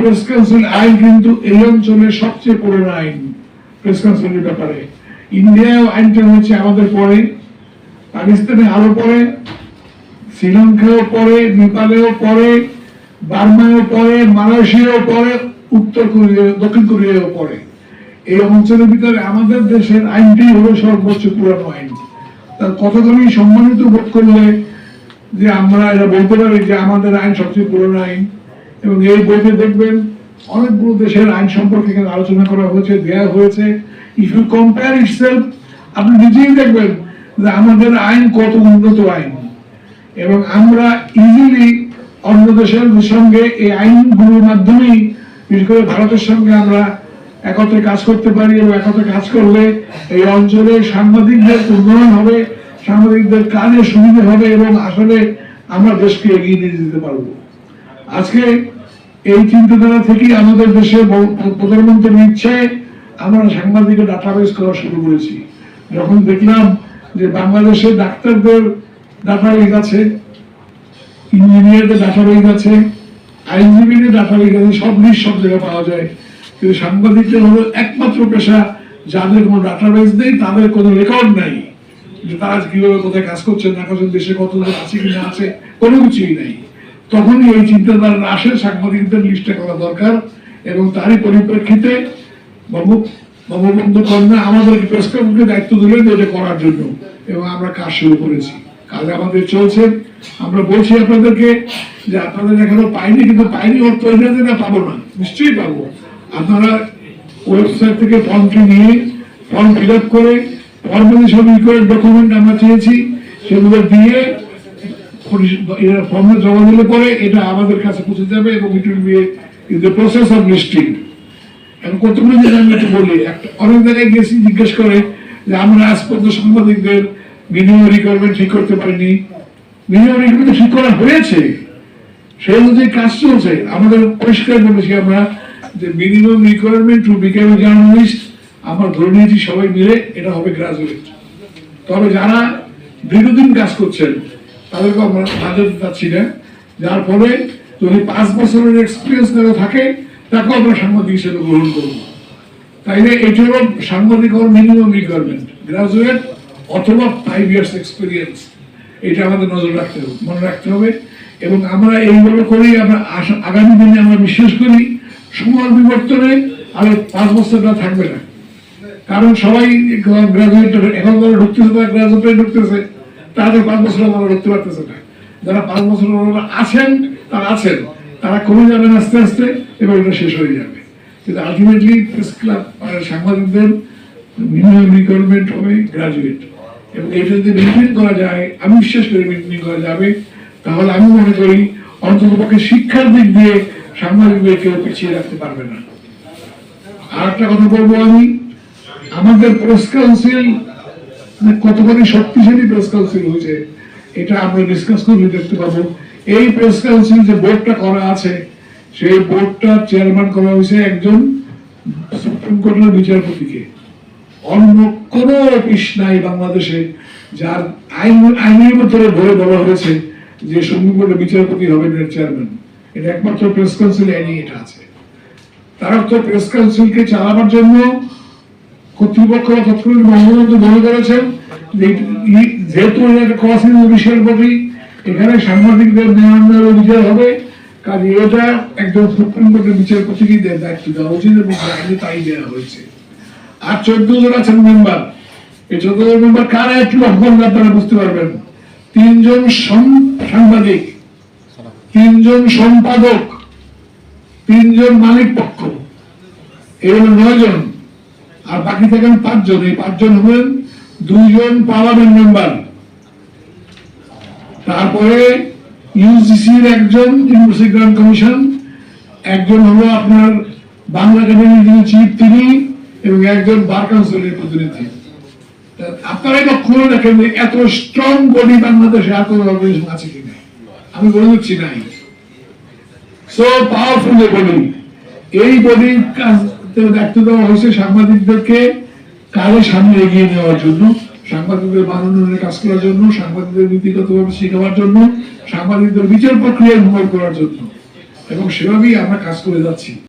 Press council আইন কিন্তু এই অঞ্চলের সবচেয়ে পুরনো আইন প্রেস কাউন্সিলের ব্যাপারে। ইন্ডিয়ায় আইনটা হচ্ছে আমাদের পরে, পাকিস্তানে আরও পরে শ্রীলঙ্কাও পরে, নেপালেও পরে, বার্মায়ও পরে মালয়েশিয়াও পরে, উত্তর কোরিয়া, দক্ষিণ কোরিয়াও পরে। এই অঞ্চলের ভিতরে আমাদের দেশের আইনটি হলো সর্বোচ্চ পুরানো আইন। তার কতখানি সম্মানিত বোধ করলে যে আমরা এটা বলতে পারি যে আমাদের আইন সবচেয়ে পুরনো আইন। এবং এই বইতে দেখবেন অনেকগুলো দেশের আইন সম্পর্কে এখানে আলোচনা করা হয়েছে, দেয়া হয়েছে। ইফ ইউ কম্পেয়ার ইটসেলফ আপনি নিজেই দেখবেন যে আমাদের আইন কত উন্নত আইন। এবং আমরা ইজিলি অন্য দেশের সঙ্গে এই আইনগুলোর মাধ্যমেই, বিশেষ করে ভারতের সঙ্গে আমরা একত্রে কাজ করতে পারি এবং একত্রে কাজ করলে এই অঞ্চলে সাংবাদিকদের উন্নয়ন হবে, সাংবাদিকদের কাজে সুবিধা হবে এবং আসলে আমরা দেশকে এগিয়ে নিয়ে যেতে পারব। আজকে এই চিন্তাধারা থেকেই আমাদের দেশে প্রধানমন্ত্রীর ইচ্ছায় আমরা সাংবাদিকের ডাটাবেস করা শুরু করেছি। যখন দেখলাম যে বাংলাদেশে ডাক্তারদের ডাটাবেস আছে, ইঞ্জিনিয়ারদের ডাটাবেস আছে, আইনজীবীদের ডাটাবেস আছে, সব লিস্ট সব জায়গায় পাওয়া যায়। কিন্তু সাংবাদিকদের হলো একমাত্র পেশা যাদের কোনো ডাটাবেস নেই, তাদের কোনো রেকর্ড নাই। যে তারা কীভাবে কোথায় কাজ করছেন না করছেন দেশে কত আছে কি না আছে, কোনো কিছুই নাই। তখনই এই চিন্তাধারা আসে সাংবাদিকদের লিস্টে করা দরকার এবং তারই পরিপ্রেক্ষিতে বঙ্গবন্ধু কন্যা আমাদেরকে প্রেসক্রিপশনকে দায়িত্ব দিলেন এটা করার জন্য এবং আমরা কাজ শুরু করেছি। কাজ আমাদের চলছে। আমরা বলছি আপনাদেরকে যে আপনাদের এখনও পাইনি, কিন্তু পাইনি অর্থ এটা না পাবো না, নিশ্চয়ই পাবো। আপনারা ওয়েবসাইট থেকে ফর্মটি নিয়ে ফর্ম ফিল আপ করে ফর্মে ই করে ডকুমেন্ট আমরা চেয়েছি, সেগুলো দিয়ে জমা দিলে পরে এটা আমাদের কাছে পৌঁছে যাবে এবং it will be process of listing এখন কতগুলো জিনিস আমি একটু বলি, একটা, অনেক জায়গায় গেছি, জিজ্ঞেস করে যে আমরা আজ পর্যন্ত সাংবাদিকদের মিনিমাম রিকোয়ারমেন্ট ঠিক করতে পারিনি। মিনিমাম রিকোয়ারমেন্ট ঠিক করা হয়েছে। অনুযায়ী কাজ চলছে। আমাদের পরিষ্কার বলেছি আমরা যে মিনিমাম রিকোয়ারমেন্ট টু জার্নালিস্ট আমরা ধরে নিয়েছি সবাই মিলে এটা হবে গ্রাজুয়েট তবে যারা দীর্ঘদিন কাজ করছেন তাদেরকে আমরা হাজার চাচ্ছি না যার ফলে যদি পাঁচ বছরের এক্সপিরিয়েন্স কারও থাকে, তাকেও আমরা সাংবাদিক হিসেবে গ্রহণ করব। তাইলে এটা হলো সাংবাদিক হওয়ার মিনিমাম রিকোয়ারমেন্ট গ্রাজুয়েট অথবা ফাইভ ইয়ার্স এক্সপিরিয়েন্স এটা আমাদের নজর রাখতে হবে, মনে রাখতে হবে। এবং আমরা এইভাবে করেই আমরা আগামী দিনে আমরা বিশ্বাস করি, সময় বিবর্তনে আর পাঁচ বছরটা থাকবে না। কারণ সবাই গ্রাজুয়েট এখন যারা ঢুকতেছে, তারা গ্রাজুয়েটে ঢুকতেছে। তাদের পাঁচ বছর তারা ঢুকতে পারতেছে না। যারা পাঁচ বছর আছেন, তারা আছেন। তারা কমে যাবেন আস্তে আস্তে এবং এটা শেষ হয়ে যাবে। কিন্তু আলটিমেটলি প্রেস ক্লাব সাংবাদিকদের মিনিমাম রিকোয়ারমেন্ট হবে গ্রাজুয়েট এবং এটা যদি মেনটেন করা যায়, আমি বিশ্বাস করি মেনটেন করা যাবে। তাহলে আমি মনে করি অন্তত পক্ষে শিক্ষার দিক দিয়ে সাংবাদিকদের কেউ পিছিয়ে রাখতে পারবে না। আর একটা কথা বলব আমি। আমাদের প্রেস কাউন্সিল মানে কতখানি শক্তিশালী প্রেস কাউন্সিল হয়েছে, এটা আমরা ডিসকাস করলে দেখতে পাবো। এই প্রেস কাউন্সিল যে বোর্ডটা করা আছে, সেই বোর্ডটা চেয়ারম্যান করা হয়েছে একজন সুপ্রিম কোর্টের বিচারপতিকে। অন্য কোন অফিস নাই বাংলাদেশে যার আইন, আইনের ভিতরে ধরে বলা হয়েছে যে সুপ্রিম কোর্টের বিচারপতি হবেন এর চেয়ারম্যান এটা একমাত্র প্রেস কাউন্সিল আইনে এটা আছে। তারা তো প্রেস কাউন্সিলকে চালাবার জন্য কর্তৃপক্ষ তৎকালীন বঙ্গবন্ধু মনে করেছেন যেহেতু এটা ক্রসিং বিষয়ের প্রতি এখানে সাংবাদিকদের ন্যায় বিচার হবে। কাজে এটা একজন সুপ্রিম কোর্টের বিচারপতিকে দে- দায়িত্ব দেওয়া উচিত এবং আইনে তাই দেওয়া হয়েছে। আর চোদ্দ জন আছেন মেম্বার এই চোদ্দ জন মেম্বার কারা একটু লক্ষণ আপনারা বুঝতে পারবেন। তিনজন সাংবাদিক, তিনজন সম্পাদক, তিনজন মালিক পক্ষ। এই হলো নয় জন আর বাকি থাকেন পাঁচজন। এই পাঁচজন হলেন দুইজন পার্লামেন্ট মেম্বার। তারপরে ইউজিসির একজন ইউনিভার্সিটি কমিশন, একজন হলো আপনার বাংলা একাডেমির যিনি চিফ তিনি, এবং একজন বার কাউন্সিলের প্রতিনিধি। আপনারাই লক্ষ্য করে দেখেন যে এত স্ট্রং বডি বাংলাদেশে আর কোনো অর্গানাইজেশন আছে কিনা আমি বলে দিচ্ছি নাই। সো পাওয়ারফুল বডি এই কাজ দায়িত্ব দেওয়া হয়েছে সাংবাদিকদেরকে কাজে সামনে এগিয়ে নেওয়ার জন্য, সাংবাদিকদের মানোন্নয়নের কাজ করার জন্য, সাংবাদিকদের নীতিগতভাবে শেখাবার জন্য, সাংবাদিকদের বিচার প্রক্রিয়া উন্নয়ন করার জন্য। এবং সেভাবেই আমরা কাজ করে যাচ্ছি।